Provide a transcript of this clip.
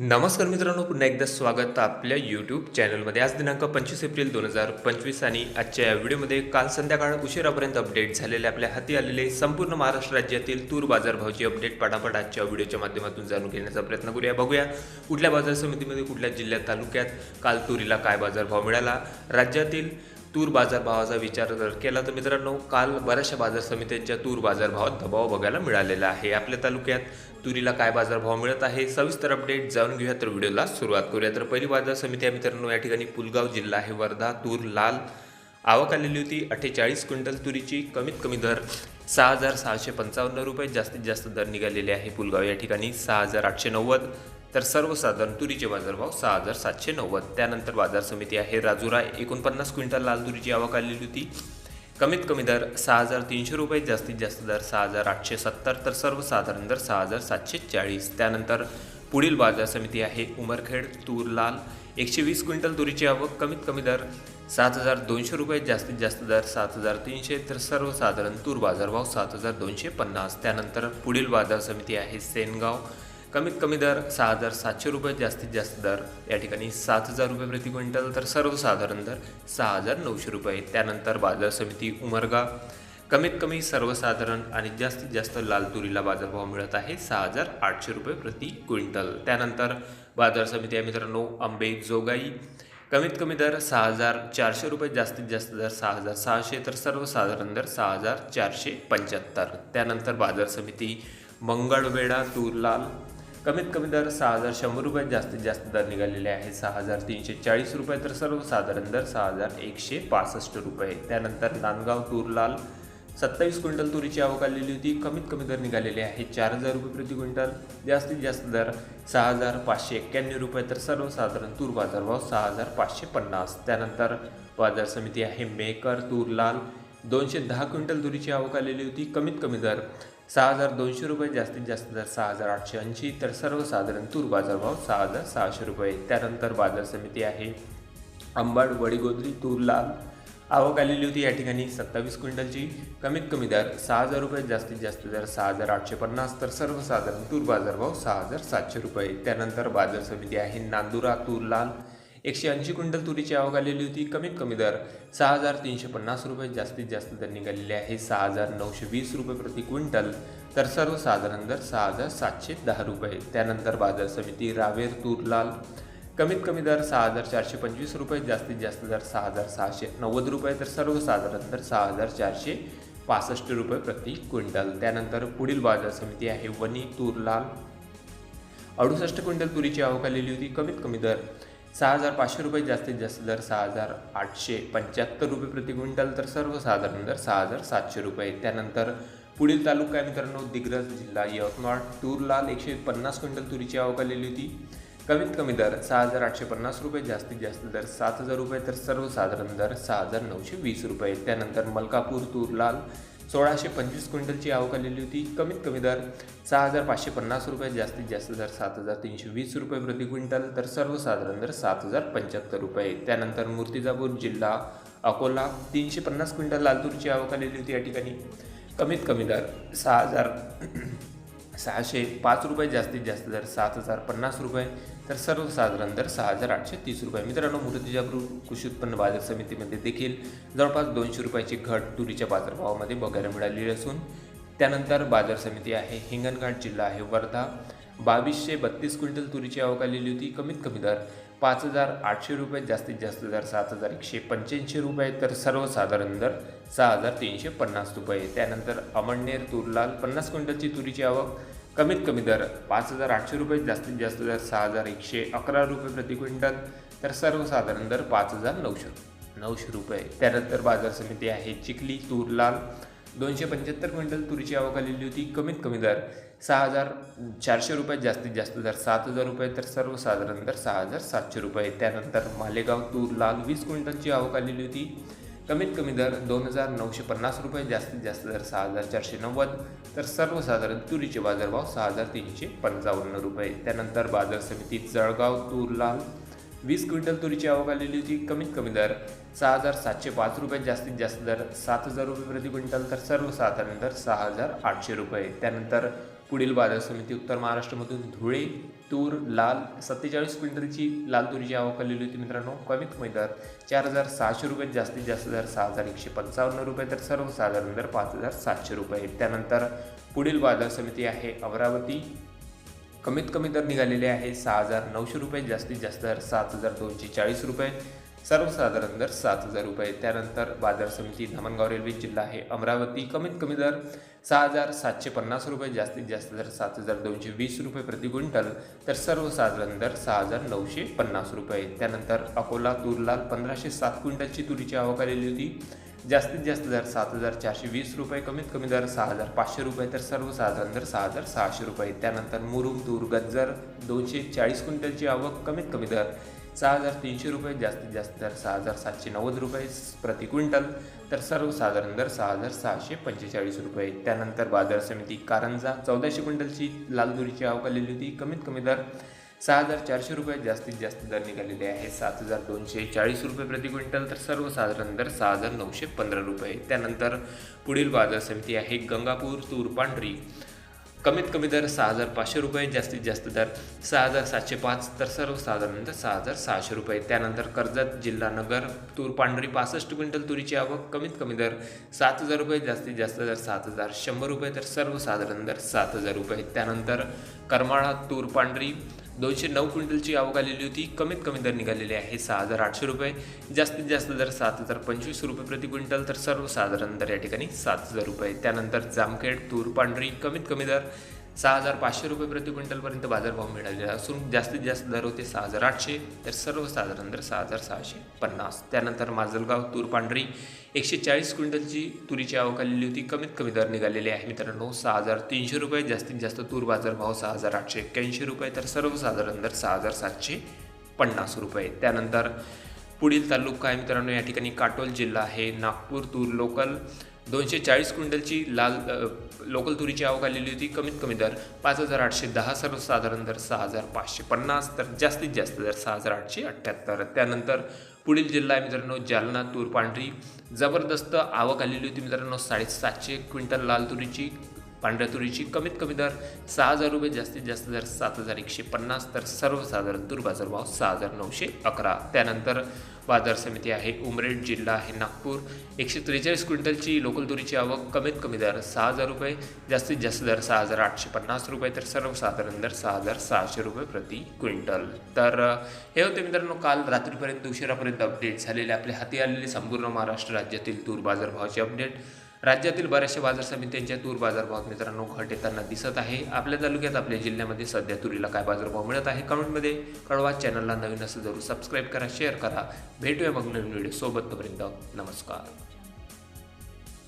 नमस्कार मित्रांनो पुन्हा एकदा स्वागत आपल्या यूट्यूब चॅनलमध्ये आज दिनांक पंचवीस एप्रिल दोन हजार पंचवीस आणि आजच्या या व्हिडिओमध्ये काल संध्याकाळ उशिरापर्यंत अपडेट झालेले आपल्या हाती आलेले संपूर्ण महाराष्ट्र राज्यातील तूर बाजारभावाची अपडेट पटापट आजच्या व्हिडिओच्या माध्यमातून जाणून घेण्याचा प्रयत्न करूया. बघूया कुठल्या बाजार समितीमध्ये कुठल्या जिल्ह्यात तालुक्यात काल तुरीला काय बाजारभाव मिळाला? राज्यातील तूर बाजारभावाचा विचार जर केला तर मित्रांनो काल बऱ्याचशा बाजार समित्यांच्या तूर बाजारभावात दबाव बघायला मिळालेला आहे. आपल्या तालुक्यात तुरीला काय बाजारभाव मिळत आहे? सविस्तर अपडेट जाणून घेऊया. तर व्हिडिओला सुरुवात करूया. तर पहिली बाजार समिती आहे मित्रांनो या ठिकाणी पुलगाव जिल्हा आहे. वर्धा तूर लाल आवक आलेली होती. अठ्ठेचाळीस क्विंटल तुरीची कमीत कमी दर सहा हजार सहाशे पंचावन्न रुपये. जास्तीत जास्त दर निघालेले आहे पुलगाव. या ठिकाणी सहा हजार आठशे नव्वद. तर सर्वसाधारण तुरीचे बाजारभाव सहा हजार सातशे नव्वद. त्यानंतर बाजार समिती आहे राजुरा एकोणपन्नास क्विंटल लाल तुरीची आवक आलेली होती. कमीत कमी दर सहा हजार तीनशे रुपये जास्तीत जास्त दर सहा हजार आठशे सत्तर तर सर्वसाधारण दर सहा हजार सातशे चाळीस. त्यानंतर पुढील बाजार समिती आहे उमरखेड तूर लाल एकशे वीस क्विंटल तुरीची आवक कमीत कमी दर सात हजार दोनशे रुपये जास्तीत जास्त दर सात हजार तीनशे तर सर्वसाधारण तूर बाजारभाव सात हजार दोनशे पन्नास. त्यानंतर पुढील बाजार समिती आहे सेनगाव कमीत कमी दर सहा हजार सातशे रुपये जास्तीत जास्त दर. या ठिकाणी सात हजार रुपये प्रति क्विंटल तर सर्वसाधारण दर सहा हजार नऊशे रुपये. त्यानंतर बाजार समिती उमरगा. कमीत कमी सर्वसाधारण आणि जास्तीत जास्त लाल तुरीला बाजारभाव मिळत आहे सहा हजार आठशे रुपये प्रति क्विंटल. त्यानंतर बाजार समिती आहे मित्रांनो आंबे जोगाई. कमीत कमी दर सहा हजार चारशे रुपये जास्तीत जास्त दर सहा हजार सहाशे तर सर्वसाधारण दर सहा हजार चारशे पंच्याहत्तर. त्यानंतर बाजार समिती मंगळवेढा तूर लाल कमीत कमी दर सहा हजार शंभर रुपये जास्तीत जास्त दर निघालेले आहे सहा हजार तीनशे चाळीस रुपये तर सर्वसाधारण दर सहा हजार एकशे पासष्ट रुपये. त्यानंतर नांदगाव तूर लाल सत्तावीस क्विंटल तुरीची आवक आलेली होती. कमीत कमी दर निघालेले आहे चार हजार रुपये प्रति क्विंटल. जास्तीत जास्त दर सहा हजार पाचशे एक्क्याण्णव रुपये तर सर्वसाधारण तूर बाजारभाव सहा हजार पाचशे पन्नास. त्यानंतर बाजार समिती आहे. मेकर तूर लाल दोनशे दहा क्विंटल तुरीची आवक आलेली होती. कमीत कमी दर सहा हजार दोनशे रुपये जास्तीत जास्त दर सहा हजार आठशे ऐंशी तर सर्वसाधारण तूर बाजारभाव सहा हजार सहाशे रुपये. त्यानंतर बाजार समिती आहे. अंबाड वडीगोद्री तूर लाल. आवक आलेली होती या ठिकाणी सत्तावीस क्विंटलची. कमीत कमी दर सहा हजार रुपये जास्तीत जास्त दर सहा हजार आठशे पन्नास तर सर्वसाधारण तूर बाजारभाव सहा हजार सातशे रुपये. त्यानंतर बाजार समिती आहे नांदुरा तूर लाल. एकशे ऐंशी क्विंटल तुरीची आवक आलेली होती. कमीत कमी दर सहा हजार तीनशे पन्नास रुपये. जास्तीत जास्त दर निघालेले आहे सहा हजार नऊशे वीस रुपये प्रति क्विंटल. तर सर्वसाधारण दर सहा हजार सातशे दहा रुपये. त्यानंतर बाजार समिती रावेर तूर लाल कमीत कमी दर सहा हजार चारशे पंचवीस रुपये. जास्तीत जास्त दर सहा हजार सहाशे नव्वद रुपये. तर सर्वसाधारण दर सहा हजार चारशे पासष्ट रुपये प्रति क्विंटल. त्यानंतर पुढील बाजार समिती आहे वनी तूर लाल अडुसष्ट क्विंटल तुरीची आवक आलेली होती. कमीत कमी दर सहा हजार पाचशे रुपये जास्तीत जास्त दर सहा हजार आठशे पंच्याहत्तर रुपये प्रति क्विंटल तर सर्वसाधारण दर सहा हजार सातशे रुपये. त्यानंतर पुढील तालुका मित्रांनो दिग्रज जिल्हा यवतमाळ तूर लाल एकशे पन्नास क्विंटल तुरीची आवक आलेली होती. कमीत कमी दर सहा हजार आठशे पन्नास रुपये जास्तीत जास्त दर सात हजार रुपये तर सर्वसाधारण दर सहा हजार नऊशे वीस रुपये. त्यानंतर मलकापूर तूर लाल सोळाशे पंचवीस क्विंटलची आवक आलेली होती. कमीत कमी दर सहा हजार पाचशे पन्नास रुपये जास्तीत जास्त दर सात हजार तीनशे वीस रुपये प्रति क्विंटल तर सर्वसाधारण दर सात हजार पंच्याहत्तर रुपये. त्यानंतर मूर्तिजापूर जिल्हा अकोला तीनशे पन्नास क्विंटल लालतूरची आवक आलेली होती या ठिकाणी. कमीत कमी दर सहा हजार सहाशे पाच रुपये जास्तीत जास्त दर सात हजार पन्नास रुपये. तर सर्वसाधारण दर सहा हजार आठशे तीस रुपये. मित्रांनो मूर्तिजापूर कृषी उत्पन्न बाजार समितीमध्ये देखील जवळपास दोनशे रुपयाची घट तुरीच्या बाजारभावामध्ये बघायला मिळालेली असून त्यानंतर बाजार समिती आहे हिंगणघाट जिल्हा आहे वर्धा. बावीसशे बत्तीस क्विंटल तुरीची आवक आलेली होती. कमीत कमी दर पाच हजार आठशे रुपये जास्तीत जास्त दर सात हजार एकशे पंच्याऐंशी रुपये. तर सर्वसाधारण दर सहा हजार तीनशे पन्नास रुपये. त्यानंतर अमळनेर तुरलाल पन्नास क्विंटलची तुरीची आवक कमीत कमी दर पाच हजार आठशे रुपये जास्तीत जास्त दर सहा हजार एकशे अकरा रुपये प्रति क्विंटल तर सर्वसाधारण दर पाच हजार नऊशे. नऊशे रुपये. त्यानंतर बाजार समिती आहे चिखली तूर लाल दोनशे पंच्याहत्तर क्विंटल तुरीची आवक आलेली होती. कमीत कमी दर सहा हजार चारशे रुपये जास्तीत जास्त दर सात हजार रुपये तर सर्वसाधारण दर सहा हजार सातशे रुपये. त्यानंतर मालेगाव तूर लाल वीस क्विंटलची आवक आलेली होती. कमीत कमी दर दोन हजार नऊशे पन्नास रुपये जास्तीत जास्त दर सहा हजार चारशे नव्वद तर सर्वसाधारण तुरीचे बाजारभाव सहा हजार तीनशे पंचावन्न रुपये. त्यानंतर बाजार समितीत जळगाव तूर लाल वीस क्विंटल तुरीची आवक आलेली होती. कमीत कमी दर सहा हजार सातशे पाच रुपये जास्तीत जास्त दर सात हजार रुपये प्रति क्विंटल तर सर्वसाधारण दर सहा हजार आठशे रुपये. त्यानंतर पुढील बाजार समिती उत्तर महाराष्ट्रामधून धुळे तूर लाल सत्तेचाळीस क्विंटलची लाल तुरीची आवक आलेली होती मित्रांनो. कमीत कमी दर चार हजार सहाशे रुपये जास्तीत जास्त दर सहा हजार एकशे पंचावन्न रुपये तर सर्वसाधारण दर पाच हजार सातशे रुपये. त्यानंतर पुढील बाजार समिती आहे अमरावती. कमीत कमी दर निघालेले आहे सहा हजार नऊशे रुपये जास्तीत जास्त दर सात हजार दोनशे चाळीस रुपये. सर्वसाधारण दर सात हजार रुपये. त्यानंतर बाजार समिती धामणगाव रेल्वे जिल्हा आहे अमरावती. कमीत कमी दर सहा हजार सातशे पन्नास रुपये जास्तीत जास्त दर सात हजार दोनशे वीस रुपये प्रति क्विंटल तर सर्वसाधारण दर सहा हजार नऊशे पन्नास रुपये. त्यानंतर अकोला तूरलाल पंधराशे सात क्विंटलची तुरीची आवक आलेली होती. जास्तीत जास्त दर सात हजार चारशे वीस रुपये कमीत कमी दर सहा हजार पाचशे रुपये तर सर्वसाधारण दर सहा हजार सहाशे रुपये. त्यानंतर मुरुम तूर गज्जर दोनशे चाळीस क्विंटलची आवक कमीत कमी दर सहा हजार तीनशे रुपये जास्तीत जास्त दर सहा हजार सातशे नव्वद रुपये प्रति क्विंटल तर सर्वसाधारण दर सहा हजार सहाशे पंचेचाळीस रुपये. त्यानंतर बाजार समिती कारंजा चौदाशे क्विंटलची लाल तुरीची आवक आलेली होती. कमीत कमी दर सहा हजार चारशे रुपये जास्तीत जास्त दर निघालेले आहे सात हजार दोनशे चाळीस रुपये प्रति क्विंटल तर सर्वसाधारण दर सहा हजार नऊशे पंधरा रुपये. त्यानंतर पुढील बाजार समिती आहे गंगापूर तूर पांढरी. कमीत कमी दर सहा हजार पाचशे रुपये जास्तीत जास्त दर सहा हजार सातशे पाच तर सर्वसाधारण दर सहा हजार सहाशे रुपये. त्यानंतर कर्जत जिल्हा नगर तूर पांढरी पासष्ट क्विंटल तुरीची आवक कमीत कमी दर सात हजार रुपये जास्तीत जास्त दर सात हजार शंभर रुपये तर सर्वसाधारण दर सात हजार रुपये. त्यानंतर करमाळा तूर पांढरी दोनशे नऊ क्विंटलची आवक आलेली होती. कमीत कमी दर निघालेले आहे सहा हजार आठशे रुपये. जास्तीत जास्त दर सात हजार पंचवीस रुपये प्रति क्विंटल तर सर्वसाधारण दर या ठिकाणी सात हजार रुपये. त्यानंतर जामखेड तूर पांढरी कमीत कमी दर सहा हजार पाचशे रुपये प्रति क्विंटलपर्यंत बाजारभाव मिळालेला असून जास्तीत जास्त दर होते सहा हजार आठशे तर सर्वसाधारण दर सहा हजार सहाशे पन्नास. त्यानंतर माजलगाव तूर पांढरी एकशे चाळीस क्विंटलची तुरीची आवक आलेली होती. कमीत कमी दर निघालेले आहे. मित्रांनो सहा हजार तीनशे रुपये जास्तीत जास्त तूर बाजारभाव सहा हजार आठशे एक्क्याऐंशी रुपये तर सर्वसाधारण दर सहा हजार सातशे पन्नास रुपये. त्यानंतर पुढील तालुका आहे मित्रांनो या ठिकाणी काटोल जिल्हा आहे. नागपूर तूर लोकल दोनशे चाळीस क्विंटलची लाल लोकल तुरीची आवक आलेली होती. कमीत कमी दर पाच हजार आठशे दहा सर्वसाधारण दर सहा हजार पाचशे पन्नास तर जास्तीत जास्त दर सहा हजार आठशे अठ्ठ्याहत्तर. त्यानंतर पुढील जिल्हा आहे मित्रांनो जालना तूर पांढरी. जबरदस्त आवक आलेली होती मित्रांनो साडेसातशे क्विंटल लाल तुरीची. पांढऱ्या तुरीची कमीत कमी दर सहा हजार रुपये जास्तीत जास्त दर सात हजार एकशे पन्नास तर सर्वसाधारण तूर बाजारभाव सहा हजार नऊशे अकरा. त्यानंतर बाजार समिती आहे उमरेड जिल्हा आहे नागपूर. एकशे त्रेचाळीस क्विंटलची लोकल तुरीची आवक कमीत कमी दर सहा हजार रुपये जास्तीत जास्त दर सहा हजार आठशे पन्नास रुपये तर सर्वसाधारण दर सहा हजार सहाशे रुपये प्रति क्विंटल. तर हे होते मित्रांनो काल रात्रीपर्यंत उशिरापर्यंत अपडेट झालेले आपल्या हाती आलेले संपूर्ण महाराष्ट्र राज्यातील तूर बाजारभावाचे अपडेट राज्यातील बऱ्याचशा बाजार समित्यांच्या तूर बाजारभावात मित्रांनो घट येताना दिसत आहे. आपल्या तालुक्यात आपल्या जिल्ह्यामध्ये सध्या तुरीला काय बाजारभाव मिळत आहे? कमेंटमध्ये कळवा. चॅनलला नवीन असं जरूर सबस्क्राईब करा शेअर करा. भेटूया मग नवीन व्हिडिओ सोबत तोपर्यंत नमस्कार.